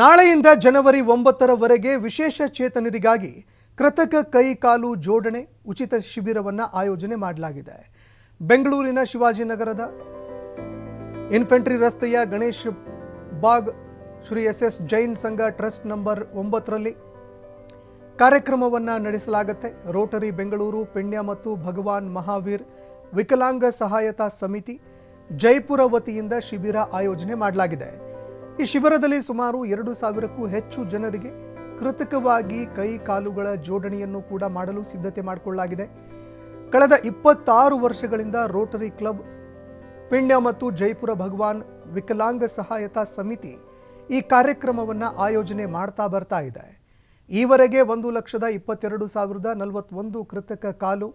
ನಾಳೆಯಿಂದ ಜನವರಿ ಒಂಬತ್ತರವರೆಗೆ ವಿಶೇಷ ಚೇತನರಿಗಾಗಿ ಕೃತಕ ಕೈ ಕಾಲು ಜೋಡಣೆ ಉಚಿತ ಶಿಬಿರವನ್ನು ಆಯೋಜನೆ ಮಾಡಲಾಗಿದೆ. ಬೆಂಗಳೂರಿನ ಶಿವಾಜಿನಗರದ ಇನ್ಫೆಂಟ್ರಿ ರಸ್ತೆಯ Ganesh Bagh Shri S S Jain Sangha trust number ಒಂಬತ್ತರಲ್ಲಿ ಕಾರ್ಯಕ್ರಮವನ್ನು ನಡೆಸಲಾಗುತ್ತೆ. ರೋಟರಿ ಬೆಂಗಳೂರು, ಪೆಣ್ಯ ಮತ್ತು ಭಗವಾನ್ ಮಹಾವೀರ್ ವಿಕಲಾಂಗ ಸಹಾಯತಾ ಸಮಿತಿ ಜೈಪುರ ವತಿಯಿಂದ ಶಿಬಿರ ಆಯೋಜನೆ ಮಾಡಲಾಗಿದೆ. ಈ ಶಿಬಿರದಲ್ಲಿ ಸುಮಾರು ಎರಡು ಸಾವಿರಕ್ಕೂ ಹೆಚ್ಚು ಜನರಿಗೆ ಕೃತಕವಾಗಿ ಕೈ ಕಾಲುಗಳ ಜೋಡಣೆಯನ್ನು ಕೂಡ ಮಾಡಲು ಸಿದ್ಧತೆ ಮಾಡಿಕೊಳ್ಳಲಾಗಿದೆ. ಕಳೆದ ಇಪ್ಪತ್ತಾರು ವರ್ಷಗಳಿಂದ ರೋಟರಿ ಕ್ಲಬ್, ಪಿಣ್ಯ ಮತ್ತು ಜೈಪುರ ಭಗವಾನ್ ವಿಕಲಾಂಗ ಸಹಾಯತಾ ಸಮಿತಿ ಈ ಕಾರ್ಯಕ್ರಮವನ್ನು ಆಯೋಜನೆ ಮಾಡ್ತಾ ಬರ್ತಾ ಇದೆ. ಈವರೆಗೆ ಒಂದು ಲಕ್ಷದ ಇಪ್ಪತ್ತೆರಡು ಸಾವಿರದ ನಲವತ್ತೊಂದು ಕೃತಕ ಕಾಲು,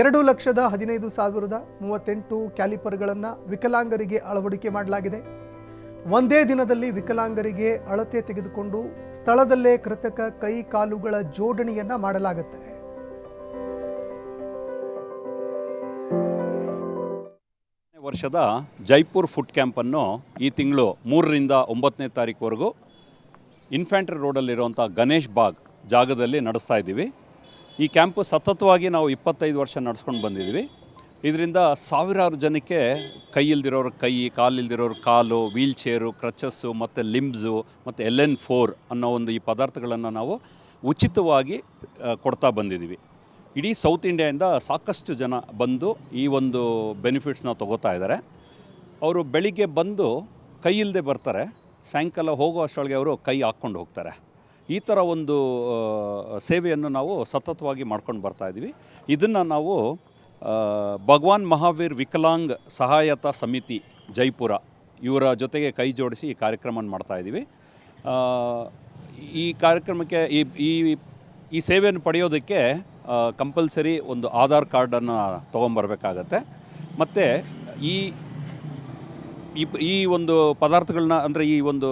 ಎರಡು ಲಕ್ಷದ ಹದಿನೈದು ಸಾವಿರದ ಮೂವತ್ತೆಂಟು ಕ್ಯಾಲಿಪರ್ಗಳನ್ನು ವಿಕಲಾಂಗರಿಗೆ ಅಳವಡಿಕೆ ಮಾಡಲಾಗಿದೆ. ಒಂದೇ ದಿನದಲ್ಲಿ ವಿಕಲಾಂಗರಿಗೆ ಅಳತೆ ತೆಗೆದುಕೊಂಡು ಸ್ಥಳದಲ್ಲೇ ಕೃತಕ ಕೈ ಕಾಲುಗಳ ಜೋಡಣೆಯನ್ನ ಮಾಡಲಾಗುತ್ತೆ. ವರ್ಷದ ಜೈಪುರ್ ಫುಡ್ ಕ್ಯಾಂಪನ್ನು ಈ ತಿಂಗಳು ಮೂರರಿಂದ ಒಂಬತ್ತನೇ ತಾರೀಕುವರೆಗೂ ಇನ್ಫ್ಯಾಂಟ್ರಿ ರೋಡಲ್ಲಿರುವಂಥ ಗಣೇಶ್ ಬಾಗ್ ಜಾಗದಲ್ಲಿ ನಡೆಸ್ತಾ ಇದ್ದೀವಿ. ಈ ಕ್ಯಾಂಪು ಸತತವಾಗಿ ನಾವು ಇಪ್ಪತ್ತೈದು ವರ್ಷ ನಡೆಸ್ಕೊಂಡು ಬಂದಿದ್ದೀವಿ. ಇದರಿಂದ ಸಾವಿರಾರು ಜನಕ್ಕೆ ಕೈ ಇಲ್ದಿರೋರ ಕೈ, ಕಾಲಿಲ್ದಿರೋರ ಕಾಲು ವೀಲ್ ಚೇರು ಕ್ರಚಸ್ಸು, ಮತ್ತು ಲಿಂಬ್ಸು, ಮತ್ತು ಎಲ್ ಎನ್ ಫೋರ್ ಅನ್ನೋ ಒಂದು ಈ ಪದಾರ್ಥಗಳನ್ನು ನಾವು ಉಚಿತವಾಗಿ ಕೊಡ್ತಾ ಬಂದಿದ್ದೀವಿ. ಇಡೀ ಸೌತ್ ಇಂಡಿಯಾದಿಂದ ಸಾಕಷ್ಟು ಜನ ಬಂದು ಈ ಒಂದು ಬೆನಿಫಿಟ್ಸ್ನ ತಗೋತಾ ಇದ್ದಾರೆ. ಅವರು ಬೆಳಿಗ್ಗೆ ಬಂದು ಕೈ ಇಲ್ಲದೆ ಬರ್ತಾರೆ. ಸಾಯಂಕಾಲ ಹೋಗೋ ಅಷ್ಟೊಳಗೆ ಅವರು ಕೈ ಹಾಕ್ಕೊಂಡು ಹೋಗ್ತಾರೆ. ಈ ಥರ ಒಂದು ಸೇವೆಯನ್ನು ನಾವು ಸತತವಾಗಿ ಮಾಡ್ಕೊಂಡು ಬರ್ತಾ ಇದ್ದೀವಿ. ಇದನ್ನು ನಾವು ಭಗವಾನ್ ಮಹಾವೀರ್ ವಿಕಲಾಂಗ್ ಸಹಾಯತಾ ಸಮಿತಿ ಜೈಪುರ ಇವರ ಜೊತೆಗೆ ಕೈ ಜೋಡಿಸಿ ಈ ಕಾರ್ಯಕ್ರಮವನ್ನು ಮಾಡ್ತಾ ಇದ್ದೀವಿ. ಆ, ಈ ಕಾರ್ಯಕ್ರಮಕ್ಕೆ ಈ ಈ ಈ ಸೇವೆಯನ್ನು ಪಡೆಯೋದಕ್ಕೆ ಕಂಪಲ್ಸರಿ ಒಂದು ಆಧಾರ್ ಕಾರ್ಡನ್ನು ತೊಗೊಂಬರ್ಬೇಕಾಗತ್ತೆ. ಮತ್ತು ಈ ಈ ಒಂದು ಪದಾರ್ಥಗಳನ್ನ ಅಂದರೆ ಈ ಒಂದು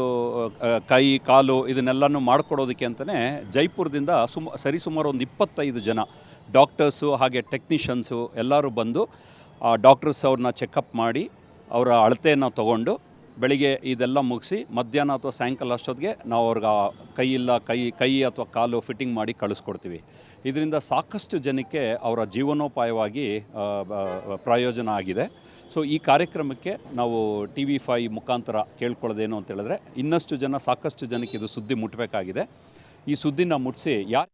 ಕೈ ಕಾಲು ಇದನ್ನೆಲ್ಲನೂ ಮಾಡಿಕೊಡೋದಕ್ಕೆ ಅಂತಲೇ ಜೈಪುರದಿಂದ ಸುಮ ಸರಿಸುಮಾರು ಒಂದು ಇಪ್ಪತ್ತೈದು ಜನ ಡಾಕ್ಟರ್ಸು ಹಾಗೆ ಟೆಕ್ನಿಷಿಯನ್ಸು ಎಲ್ಲರೂ ಬಂದು ಆ ಡಾಕ್ಟರ್ಸ್ ಅವ್ರನ್ನ ಚೆಕಪ್ ಮಾಡಿ ಅವರ ಅಳತೆಯನ್ನು ತಗೊಂಡು ಬೆಳಿಗ್ಗೆ ಇದೆಲ್ಲ ಮುಗಿಸಿ ಮಧ್ಯಾಹ್ನ ಅಥವಾ ಸಾಯಂಕಾಲ ಅಷ್ಟೊತ್ತಿಗೆ ನಾವು ಅವ್ರಿಗೆ ಕೈ ಇಲ್ಲ, ಕೈ ಕೈ ಅಥವಾ ಕಾಲು ಫಿಟ್ಟಿಂಗ್ ಮಾಡಿ ಕಳಿಸ್ಕೊಡ್ತೀವಿ. ಇದರಿಂದ ಸಾಕಷ್ಟು ಜನಕ್ಕೆ ಅವರ ಜೀವನೋಪಾಯವಾಗಿ ಪ್ರಯೋಜನ ಆಗಿದೆ. ಸೊ, ಈ ಕಾರ್ಯಕ್ರಮಕ್ಕೆ ನಾವು ಟಿ ವಿ ಫೈ ಮುಖಾಂತರ ಕೇಳ್ಕೊಳ್ಳೋದೇನು ಅಂತ ಹೇಳಿದ್ರೆ ಇನ್ನಷ್ಟು ಜನ, ಸಾಕಷ್ಟು ಜನಕ್ಕೆ ಇದು ಸುದ್ದಿ ಮುಟ್ಟಬೇಕಾಗಿದೆ ಈ ಸುದ್ದಿನ ಮುಟ್ಟಿಸಿ ಯಾರು